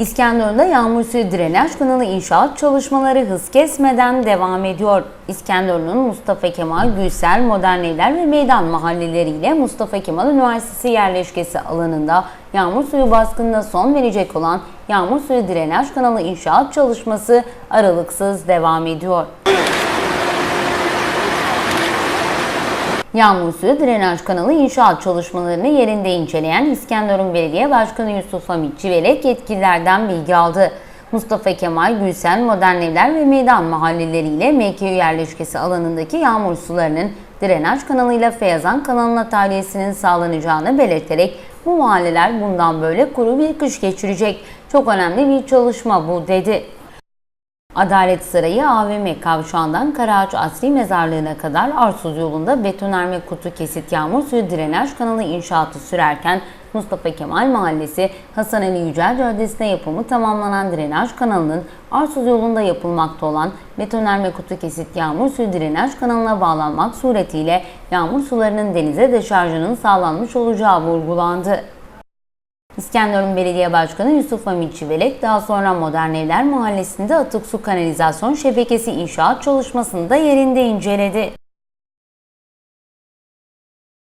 İskenderun'da yağmur suyu drenaj kanalı inşaat çalışmaları hız kesmeden devam ediyor. İskenderun'un Mustafa Kemal Gülsel Modern Evler ve Meydan mahalleleriyle Mustafa Kemal Üniversitesi yerleşkesi alanında yağmur suyu baskınına son verecek olan yağmur suyu drenaj kanalı inşaat çalışması aralıksız devam ediyor. Yağmur suyu drenaj kanalı inşaat çalışmalarını yerinde inceleyen İskenderun Belediye Başkanı Yusuf Hamit Civelek yetkililerden bilgi aldı. Mustafa Kemal Gülsel Modern Evler ve Meydan mahalleleriyle MKÜ yerleşkesi alanındaki yağmur sularının drenaj kanalıyla Feyazan kanalına tahliyesinin sağlanacağını belirterek bu mahalleler bundan böyle kuru bir kış geçirecek. Çok önemli bir çalışma bu dedi. Adalet Sarayı AVM kavşağından Karaağaç Asri Mezarlığı'na kadar Arsuz yolunda betonarme kutu kesit yağmur suyu drenaj kanalı inşaatı sürerken Mustafa Kemal Mahallesi Hasan Ali Yücel Caddesi'nde yapımı tamamlanan drenaj kanalının Arsuz yolunda yapılmakta olan betonarme kutu kesit yağmur suyu drenaj kanalına bağlanmak suretiyle yağmur sularının denize deşarjının sağlanmış olacağı vurgulandı. İskenderun Belediye Başkanı Yusuf Hamit Çivelek daha sonra Modern Evler Mahallesi'nde atık su kanalizasyon şebekesi inşaat çalışmasını da yerinde inceledi.